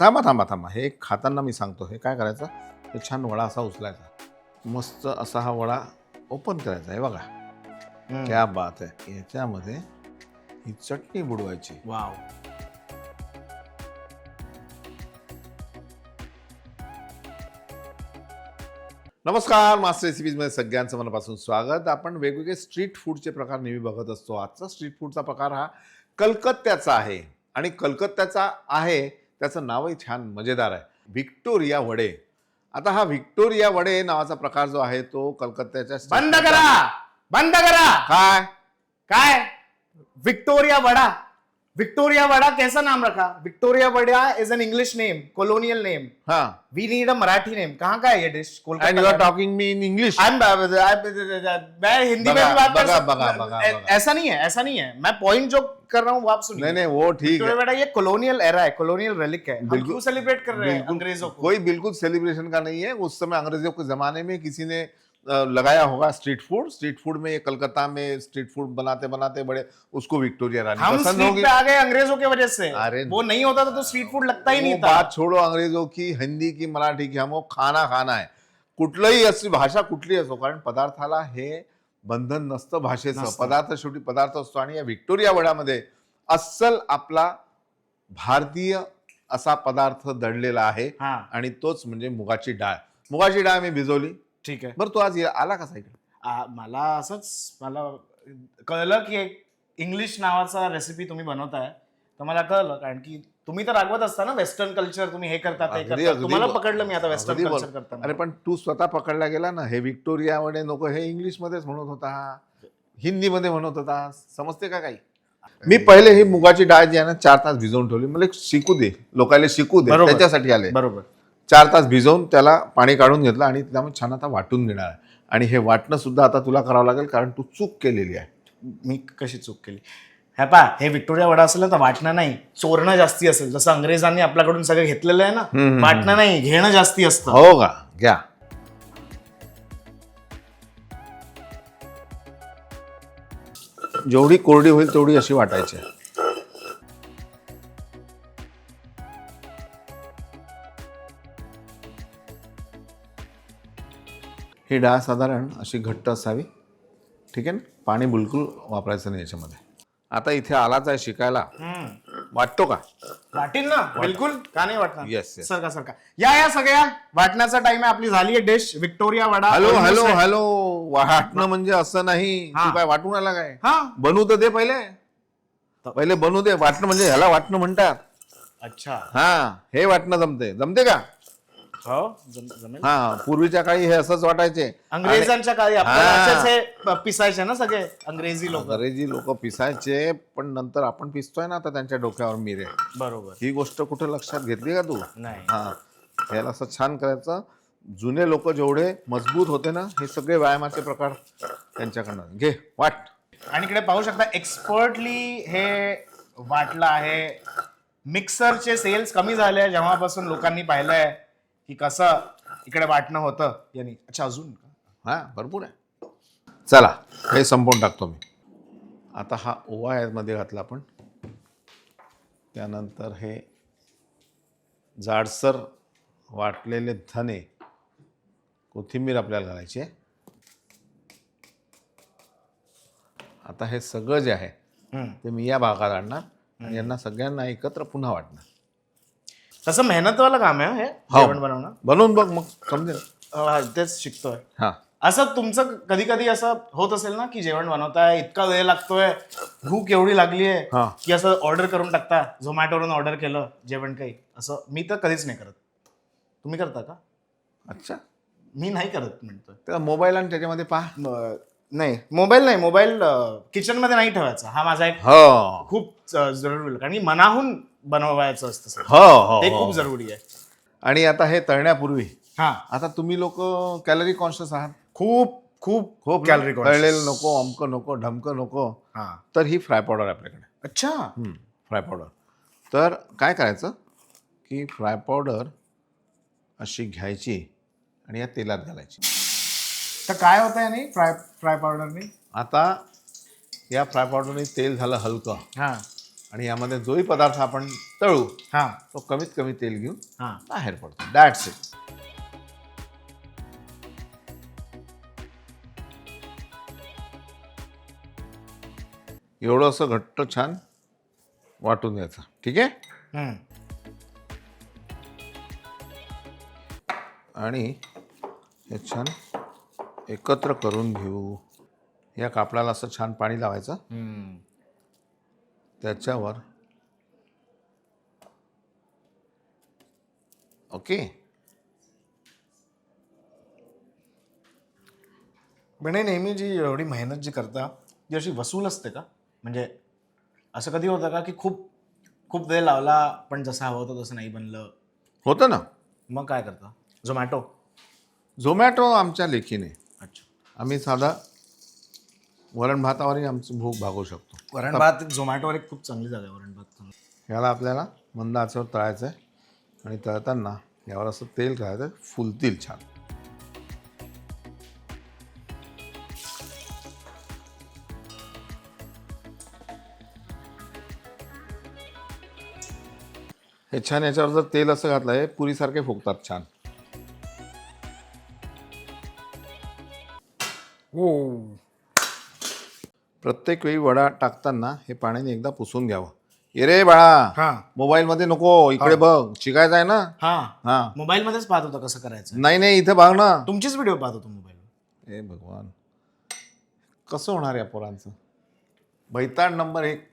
थांबा थांबा थांबा. हे खाताना मी सांगतो. हे काय करायचं? हे छान वडा असा उचलायचा. मस्त असा हा वडा ओपन करायचा. हे बघा. क्या बात आहे. याच्यामध्ये ही चटणी बुडवायची. वाव. नमस्कार. मास्टर रेसिपीजमध्ये सगळ्यांचं मनापासून स्वागत. आपण वेगवेगळे स्ट्रीट फूडचे प्रकार नेहमी बघत असतो. आजचा स्ट्रीट फूडचा प्रकार हा कलकत्त्याचा आहे. आणि कलकत्त्याचा आहे त्याचं नावही छान मजेदार आहे. व्हिक्टोरिया वडे. आता हा व्हिक्टोरिया वडे नावाचा प्रकार जो आहे तो कलकत्त्याच्या बंद करा! बंद करा! काय? काय? विक्टोरिया वडा. विक्टोरिया वडा कैसा नाम रखा? Victoria vada is an English name colonial name हा. We need a Marathi name कहाँ का है ये dish and you are talking me in English I'm- मैं हिंदी में भी बात कर सकता हूँ। ऐसा नहीं है ऐसा नहीं है। मैं पॉइंट जो कर रहा हूँ वो आप सुनिए। नहीं नहीं वो ठीक है। वडा ये कॉलोनियल एरा है कॉलोनियल रेलिक है। हम बिल्कुल- क्यों सेलिब्रेट कर रहे हैं अंग्रेज़ों को? कोई बिल्कुल सेलिब्रेशन का नहीं है। उस समय अंग्रेज़ों के जमाने में किसी ने लगाया होगा स्ट्रीट फूड। स्ट्रीट फूड में ये कलकत्ता में स्ट्रीट फूड बनाते बनाते बड़े उसको विक्टोरिया रानी हम पसंद होगी। आ गए अंग्रेजों की वजह से। अरे वो नहीं होता था तो स्ट्रीट फूड लगता ही नहीं था। बात छोड़ो अंग्रेजों की हिंदी की मराठी की हमको खाना खाना आहे कुठलंही असली भाषा कुठली असो कारण पदार्थाला हे बंधन नसतं भाषेचं. पदार्थ शेवटी पदार्थ असतो आणि या व्हिक्टोरिया वड्यामध्ये अस्सल आपला भारतीय असा पदार्थ दडलेला आहे हाँ. आणि तोच म्हणजे मुगाची डाळ. मुगाची डाळ मी भिजवली. ठीक आहे. बरं तू आज ये- आला कसा इकडे आ, मला असंच मला कळलं की एक इंग्लिश नावाचा रेसिपी तुम्ही बनवताय. तर मला कळलं कारण की तुम्ही तर रागवत असता ना वेस्टर्न कल्चर तुम्ही हे करता ते अगदी- करता. अगदी तुम्हाला पकडलं मी आता वेस्टर्न अगदी कल्चर बरोबर. करताना. अरे पण तू स्वतः पकडला गेला ना हे व्हिक्टोरिया वडे नको हे इंग्लिशमध्येच म्हणत होता. हिंदीमध्ये म्हणत होता. समजते का काही? मी पहिले ही मुगाची डाळ जी आहे ना चार तास भिजवून ठेवली. मला शिकू दे. लोकांना शिकू दे. बरोबर. त्याच्यासाठी आले. बरोबर. चार तास भिजवून त्याला पाणी काढून घेतलं आणि त्यामुळे छान आता वाटून घेणार आहे. आणि हे वाटणं सुद्धा आता तुला करावं लागेल कारण तू चूक केलेली आहे. मी कशी चूक केली? हे पा हे विक्टोरिया वडा असेल तर वाटणं नाही. चोरणं जास्ती असेल. जसं अंग्रेजांनी आपल्याकडून सगळं घेतलेलं आहे ना वाटणं नाही घेणं जास्ती असतं. हो का? घ्या. जेवढी कोरडी होईल तेवढी अशी वाटायची ही डाळ साधारण अशी घट्ट असावी. ठीक आहे ना? पाणी बिलकुल वापरायचं नाही याच्यामध्ये. आता इथे आलाच आहे शिकायला. वाटतो का? वाटील ना? बिलकुल? का नाही वाटणार? Yes, yes. सरका सरका या या सगळ्या. वाटण्याचा टाइम आहे. आपली झाली आहे dish Victoria vada hello hello. Hello. वाटणं म्हणजे असं नाही हा. काय वाटून आला काय? हा. बनवू तर दे पहिले. पहिले बनवू दे. वाटणं म्हणजे ह्याला वाटणं म्हणतात. अच्छा. हा हे वाटणं जमते जमते का? हो जम- जमेल. हा पूर्वीच्या काळी हे असंच वाटायचे. अंग्रेजांच्या काळी आपल्याला हा. असेच हे पिसायचे ना सगळे अंग्रेजी लोक. अंग्रेजी लोक पिसायचे पण नंतर आपण पिसतोय ना आता त्यांच्या डोक्यावर मिरे. बरोबर. ही गोष्ट कुठे लक्षात घेतली का तू? नाही. हा. ह्याला असं छान करायचं जुने लोक जेवढे मजबूत होते ना हे सगळे व्यायामाचे प्रकार त्यांच्याकडनं. घे वाट. आणि इकडे पाहू शकता एक्सपर्टली हे वाटलं आहे. मिक्सरचे सेल्स कमी झाले जेव्हापासून लोकांनी पाहिलंय. की कसं इकडे वाटणं होतं यांनी. अच्छा अजून का? हा भरपूर आहे. चला हे संपवून टाकतो मी. आता हा ओवा यामध्ये घातला आपण. त्यानंतर हे जाडसर वाटलेले धने कोथिंबीर आपल्याला घालायची आहे. आता हे सगळं जे आहे हम्म. ते मी या भागात आणणार आणि यांना सगळ्यांना एकत्र पुन्हा वाटणार. तसं मेहनतवालं काम आहे हे हो. जेवण बनवणं. बनवून बघ मग समजेल तेच शिकतोय. हां. असं तुमचं कधी कधी असं होत असेल ना की जेवण बनवताय इतका वेळ लागतोय भूक एवढी लागली आहे हा. की असं ऑर्डर करून टाकता झोमॅटोवरून ऑर्डर केलं जेवण काही. असं मी तर कधीच नाही करत. तुम्ही करता का? अच्छा. मी नाही करत म्हणतोय. त्याला मोबाईल आणि त्याच्यामध्ये पहा. म- नाही. मोबाईल नाही. मोबाईल किचनमध्ये नाही ठेवायचा. हा माझा एक हो. खूप जरुरी कारण की मनाहून बनवायचं असतं सगळं. हो हो ते हो. खूप जरुरी आहे. आणि आता हे तळण्यापूर्वी हा. आता तुम्ही लोक कॅलरी कॉन्शियस आहात. खूप खूप खूप कॅलरी तळलेलं नको अमकं नको ढमकं नको. हा. तर ही फ्राय पावडर आहे आपल्याकडे. अच्छा. फ्राय पावडर तर काय करायचं की फ्राय पावडर अशी घ्यायची आणि या तेलात घालायची. तर काय होतं याने फ्राय फ्राय पावडरने आता या फ्राय पावडरने तेल झालं हलकं. हा. आणि यामध्ये जोही पदार्थ आपण तळू हा. तो कमीत कमी तेल घेऊन हा. बाहेर पडतो. दॅट्स इट एवढं असं घट्ट छान वाटून द्यायचं ठीक आहे. आणि हे छान एकत्र करून घेऊ. या कापडाला असं छान पाणी लावायचं. त्याच्यावर. ओके. हे नेहमी जी एवढी मेहनत जी करता ती अशी वसूल असते का? म्हणजे असं कधी होतं का की खूप खूप वेळ लावला पण जसं हवं होतं तसं नाही बनलं? होतं ना. मग काय करता? झोमॅटो झोमॅटो आमच्या लेखीने. अच्छा. आम्ही साधा वरण भातावरही आमची भूक भागवू शकतो. वरण भात झोमॅटोवर एक खूप चांगली जागा आहे वरण भात ह्याला आपल्याला मंद आचेवर तळायचं आहे आणि तळताना यावर असं तेल करायचं फुलतील छान. हे छान याच्यावर जर तेल असं घातलं आहे पुरीसारखे फुगतात छान. हो. प्रत्येक वेळी वडा टाकताना हे पाण्याने एकदा पुसून घ्यावं. ये रे बाळा हा. मोबाईल मध्ये नको इकडे बघ शिकायचं आहे ना? हा. हा. मोबाईल मध्येच पाहत होता कसं करायचं? नाही नाही इथे बघ ना. तुमचीच व्हिडिओ पाहत होतो मोबाईल हे भगवान कसं होणार या पोरांचं? बैताड नंबर एक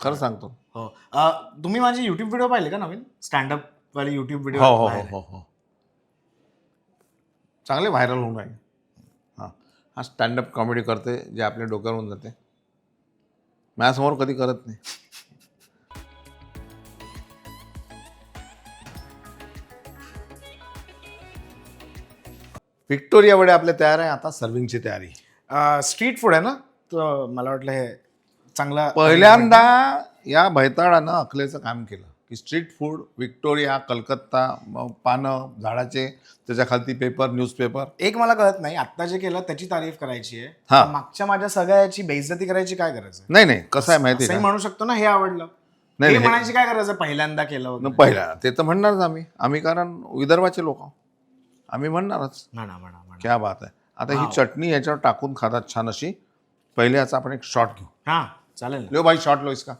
खरं सांगतो. हो. अ, तुम्ही माझी युट्यूब व्हिडिओ पाहिले का नवीन? स्टँडअप वाली युट्यूब व्हिडिओ हो हो हो हो हो. चांगले व्हायरल होऊन राहिले. हां. हा स्टँडअप कॉमेडी करते जे आपल्या डोक्यावर होऊन जाते. माझ्यासमोर कधी करत नाही. व्हिक्टोरिया वडे आपले तयार आहे आता सर्विंगची तयारी. स्ट्रीट फूड आहे ना? तर मला वाटलं हे चांगला पहिल्यांदा या भैताळानं अकलेचं काम केलं. की स्ट्रीट फूड विक्टोरिया कलकत्ता पानं झाडाचे त्याच्या खालती पेपर न्यूजपेपर एक मला कळत नाही आता जे केलं त्याची तारीफ करायची आहे. हा. मागच्या माझ्या सगळ्या याची बेइज्जती करायची काय गरज आहे? नाही नाही कसं आहे माहिती असंही आहे का? म्हणू शकतो ना हे आवडलं. नाही, हे नाही. म्हणायची काय गरज आहे? पहिल्यांदा केलं न वगैरे. पहिला ते तर म्हणणारच आम्ही. आम्ही कारण विदर्भाचे लोक आम्ही म्हणणारच. म्हणा म्हणा म्हणा. क्या बात आहे. आता ही चटणी याच्यावर टाकून खातात छान अशी. पहिले याचा आपण एक शॉट घेऊ. हा चालेल ना. लो भाई शॉट लो इसका.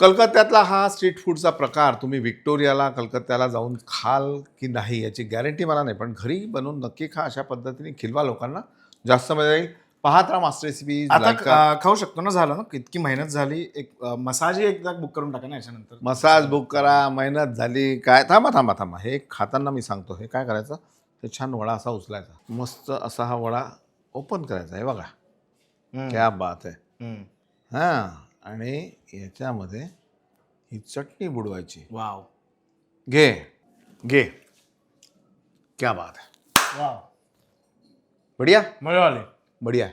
कलकत्त्यातला हा स्ट्रीट फूडचा प्रकार तुम्ही विक्टोरियाला कलकत्त्याला जाऊन खाल की नाही याची गॅरंटी मला नाही. पण घरी बनवून नक्की खा अशा पद्धतीने खिलवा लोकांना जास्त मजा येईल. पाहत राहा मास्टर रेसिपी आता खाऊ शकतो ना झालं ना? इतकी मेहनत झाली. एक मसाजही एकदा बुक करून टाका ना याच्यानंतर. मसाज बुक करा मेहनत झाली. काय थांबा थांबा थांबा. हे खाताना मी सांगतो. हे काय करायचं? हे छान वडा असा उचलायचा. मस्त असा हा वडा ओपन करायचा. हे बघा. हम्म, क्या बात आहे. हम्म. हां. आणि याच्यामध्ये ही चटणी बुडवायची. वाव. घे. घे. क्या बात वाव. बढिया? मजा आली बढिया.